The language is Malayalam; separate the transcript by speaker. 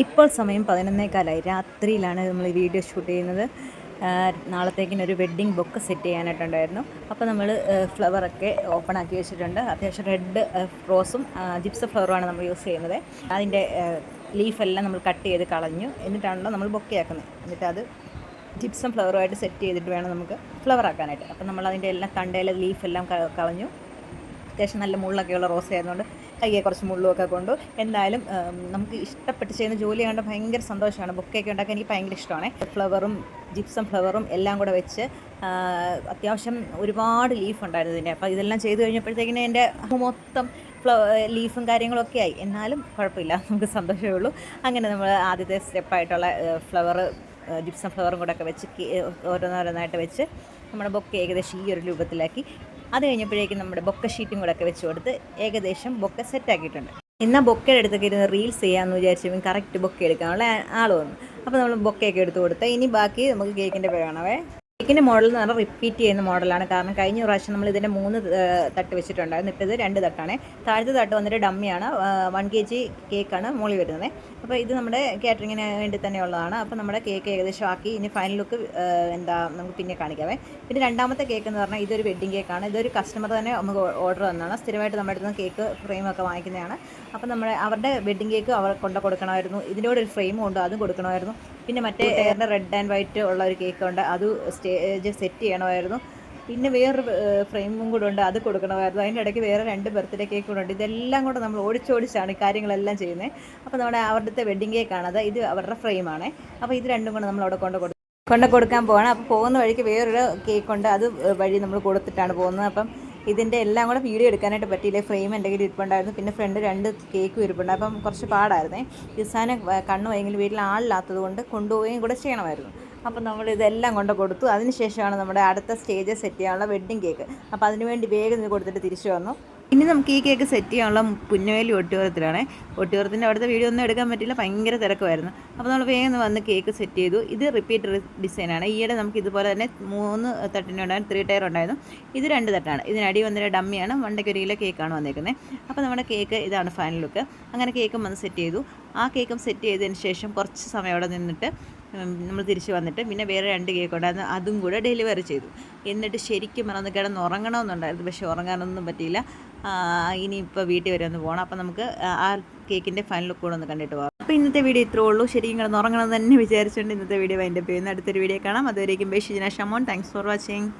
Speaker 1: ഇപ്പോൾ സമയം പതിനൊന്നേക്കാലായി രാത്രിയിലാണ് നമ്മൾ ഈ വീഡിയോ ഷൂട്ട് ചെയ്യുന്നത്. നാളത്തേക്കിനൊരു വെഡ്ഡിങ് ബുക്ക് സെറ്റ് ചെയ്യാനായിട്ടുണ്ടായിരുന്നു. അപ്പോൾ നമ്മൾ ഫ്ലവറൊക്കെ ഓപ്പൺ ആക്കി വെച്ചിട്ടുണ്ട്. അത്യാവശ്യം റെഡ് റോസും ജിപ്സ് ഫ്ലവറുമാണ് നമ്മൾ യൂസ് ചെയ്യുന്നത്. അതിന്റെ ലീഫെല്ലാം നമ്മൾ കട്ട് ചെയ്ത് കളഞ്ഞു. എന്നിട്ടാണല്ലോ നമ്മൾ ബൊക്കെ ആക്കുന്നത് എന്നിട്ട് അത് ജിപ്സം ഫ്ലവറുമായിട്ട് സെറ്റ് ചെയ്തിട്ട് വേണം നമുക്ക് ഫ്ലവർ ആക്കാനായിട്ട്. അപ്പോൾ നമ്മൾ അതിന്റെ എല്ലാം തണ്ടയിലെ ലീഫെല്ലാം കളഞ്ഞു. അത്യാവശ്യം നല്ല മുള്ളൊക്കെയുള്ള റോസ് ആയതുകൊണ്ട് കയ്യെ കുറച്ച് മുള്ളുമൊക്കെ കൊണ്ടു. എന്തായാലും നമുക്ക് ഇഷ്ടപ്പെട്ട് ചെയ്യുന്ന ജോലി കണ്ട് ഭയങ്കര സന്തോഷമാണ്. ബുക്കൊക്കെ ഉണ്ടാക്കാൻ എനിക്ക് ഭയങ്കര ഇഷ്ടമാണ്. ഫ്ലവറും ജിപ്സം ഫ്ലവറും എല്ലാം കൂടെ വെച്ച് അത്യാവശ്യം ഒരുപാട് ലീഫ് ഉണ്ടായിരുന്നു ഇതിന്റെ. അപ്പോൾ ഇതെല്ലാം ചെയ്തു കഴിഞ്ഞപ്പോഴത്തേക്കിന് എന്റെ മൊത്തം ഫ്ലവ ലീഫും കാര്യങ്ങളൊക്കെ ആയി. എന്നാലും കുഴപ്പമില്ല. നമുക്ക് സന്തോഷമേ ഉള്ളൂ. അങ്ങനെ നമ്മൾ ആദ്യത്തെ സ്റ്റെപ്പായിട്ടുള്ള ഫ്ലവർ ജിപ്സം ഫ്ലവറും കൂടെ ഒക്കെ വെച്ച് ഓരോന്നോരോന്നായിട്ട് വെച്ച് നമ്മുടെ ബൊക്കെ ഏകദേശം ഈ ഒരു രൂപത്തിലാക്കി. അത് കഴിഞ്ഞപ്പോഴേക്കും നമ്മുടെ ബൊക്ക ഷീറ്റും കൂടെ ഒക്കെ വെച്ച് കൊടുത്ത് ഏകദേശം ബൊക്ക സെറ്റാക്കിയിട്ടുണ്ട് എന്നാൽ ബൊക്കയുടെ അടുത്തൊക്കെ ഇരുന്ന് റീൽസ് ചെയ്യാമെന്ന് വിചാരിച്ചു കറക്റ്റ് ബൊക്ക എടുക്കാനുള്ള ആൾ വന്നു. അപ്പോൾ നമ്മൾ ബൊക്കയൊക്കെ എടുത്ത് കൊടുത്ത് ഇനി ബാക്കി നമുക്ക് കേക്കിന്റെ വേണമേ കേക്കിന്റെ മോഡൽ എന്ന് പറഞ്ഞാൽ റിപ്പീറ്റ് ചെയ്യുന്ന മോഡലാണ് കാരണം കഴിഞ്ഞ പ്രാവശ്യം നമ്മൾ ഇതിന്റെ മൂന്ന് തട്ട് വെച്ചിട്ടുണ്ടായിരുന്നു. ഇപ്പോൾ ഇത് രണ്ട് തട്ടാണ്. താഴത്തെ തട്ട് വന്നിട്ട് ഡമ്മിയാണ് വൺ കെ ജി കേക്കാണ് മോളി വരുന്നത്. അപ്പോൾ ഇത് നമ്മുടെ കാറ്ററിങ്ങിന് വേണ്ടി തന്നെയുള്ളതാണ് അപ്പോൾ നമ്മുടെ കേക്ക് ഏകദേശം ആക്കി. ഇനി ഫൈനൽ ലുക്ക് എന്താ നമുക്ക് പിന്നെ കാണിക്കാവേ. പിന്നെ രണ്ടാമത്തെ കേക്ക് എന്ന് പറഞ്ഞാൽ ഇതൊരു വെഡ്ഡിങ് കേക്കാണ് ഇതൊരു കസ്റ്റമർ തന്നെ നമുക്ക് ഓർഡർ തന്നതാണ്. സ്ഥിരമായിട്ട് നമ്മുടെ അടുത്ത് നിന്ന് കേക്ക് ഫ്രെയിമൊക്കെ വാങ്ങിക്കുന്നതാണ്. അപ്പോൾ നമ്മുടെ അവരുടെ വെഡ്ഡിങ് കേക്ക് അവർ കൊണ്ട് കൊടുക്കണമായിരുന്നു. ഇതിന്റെ കൂടെ ഒരു ഫ്രെയിമും ഉണ്ട്. അതും കൊടുക്കണമായിരുന്നു. പിന്നെ മറ്റേ റെഡ് ആൻഡ് വൈറ്റ് ഉള്ള ഒരു കേക്ക് ഉണ്ട്. അത് സ്റ്റേജ് സെറ്റ് ചെയ്യണമായിരുന്നു. പിന്നെ വേറൊരു ഫ്രെയിമും കൂടെ ഉണ്ട്. അത് കൊടുക്കണമായിരുന്നു. അതിന്റെ ഇടയ്ക്ക് വേറെ രണ്ട് ബർത്ത്ഡേ കേക്ക് കൂടെ ഉണ്ട്. ഇതെല്ലാം കൂടെ നമ്മൾ ഓടിച്ചോടിച്ചാണ് കാര്യങ്ങളെല്ലാം ചെയ്യുന്നത് അപ്പോൾ നമ്മുടെ അവരുടെ വെഡ്ഡിങ് കേക്കാണത് ഇത് അവരുടെ ഫ്രെയിമാണ് അപ്പോൾ ഇത് രണ്ടും കൂടെ നമ്മൾ അവിടെ കൊണ്ട് കൊടുക്കും കൊണ്ട് കൊടുക്കാൻ പോവാണ്. അപ്പോൾ പോകുന്ന വഴിക്ക് വേറൊരു കേക്ക് ഉണ്ട്. അത് വഴി നമ്മൾ കൊടുത്തിട്ടാണ് പോകുന്നത്. അപ്പം ഇതിന്റെ എല്ലാം കൂടെ വീഡിയോ എടുക്കാനായിട്ട് പറ്റിയില്ല? ഫ്രെയിം എന്റെ കയ്യിൽ ഇരിപ്പുണ്ടായിരുന്നു. പിന്നെ ഫ്രണ്ട് രണ്ട് കേക്കും ഇരിപ്പുണ്ട്. അപ്പം കുറച്ച് പാടായിരുന്നേ. ഇസാനെ കണ്ണ് വൈകി വീട്ടിൽ ആളില്ലാത്തത് കൊണ്ട് കൊണ്ടുപോവുകയും കൂടെ ചെയ്യണമായിരുന്നു. അപ്പം നമ്മൾ ഇതെല്ലാം കൊണ്ട് കൊടുത്തു. അതിനുശേഷമാണ് നമ്മുടെ അടുത്ത സ്റ്റേജ് സെറ്റ് ചെയ്യാനുള്ള വെഡ്ഡിങ് കേക്ക് അപ്പോൾ അതിനുവേണ്ടി വേഗം ഇത് കൊടുത്തിട്ട് തിരിച്ചു വന്നു. ഇനി നമുക്ക് ഈ കേക്ക് സെറ്റ് ചെയ്യാനുള്ള പുന്നവേലി ഒട്ടിയോറത്തിലാണ് ഒട്ടിയോറത്തിന്റെ അവിടുത്തെ വീഡിയോ ഒന്നും എടുക്കാൻ പറ്റില്ല ഭയങ്കര തിരക്കുമായിരുന്നു. അപ്പോൾ നമ്മൾ വേഗം വന്ന് കേക്ക് സെറ്റ് ചെയ്തു. ഇത് റിപ്പീറ്റ് ഡിസൈനാണ് ഈയിടെ നമുക്ക് ഇതുപോലെ തന്നെ മൂന്ന് തട്ടിനുണ്ടായിരുന്നു ത്രീ ടയർ ഉണ്ടായിരുന്നു. ഇത് രണ്ട് തട്ടാണ്. ഇതിനടി വന്നൊരു ഡമ്മിയാണ് വണ്ടയ്ക്ക് ഒരു കിലോ കേക്കാണ് വന്നേക്കുന്നത്. അപ്പോൾ നമ്മുടെ കേക്ക് ഇതാണ് ഫൈനൽ ലുക്ക് അങ്ങനെ കേക്കും വന്ന് സെറ്റ് ചെയ്തു. ആ കേക്കും സെറ്റ് ചെയ്തതിന് ശേഷം കുറച്ച് സമയം അവിടെ നിന്നിട്ട് നമ്മൾ തിരിച്ച് വന്നിട്ട് പിന്നെ വേറെ രണ്ട് കേക്ക് ഉണ്ടായിരുന്നു. അതും കൂടെ ഡെലിവറി ചെയ്തു. എന്നിട്ട് ശരിക്കും പറഞ്ഞു കിടന്ന് ഉറങ്ങണമെന്നുണ്ടായിരുന്നു. പക്ഷേ ഉറങ്ങാനൊന്നും പറ്റിയില്ല. ഇനിയിപ്പോൾ വീട്ടിൽ വരെ ഒന്ന് പോകണം അപ്പോൾ നമുക്ക് ആ- കേക്കിന്റെ ഫൈനൽ കൂടെ ഒന്ന് കണ്ടിട്ട് പോകാം. അപ്പോൾ ഇന്നത്തെ വീഡിയോ ഇത്രേ ഉള്ളൂ. ശരിക്കും കിടന്ന് ഉറങ്ങണം തന്നെ വിചാരിച്ചുകൊണ്ട് ഇന്നത്തെ വീഡിയോ വൈൻഡപ്പ് ചെയ്യുന്നു. അടുത്തൊരു വീഡിയോ കാണാം. അതുവരേക്കും ബേഷിജിന ഷമോൺ. Thanks for watching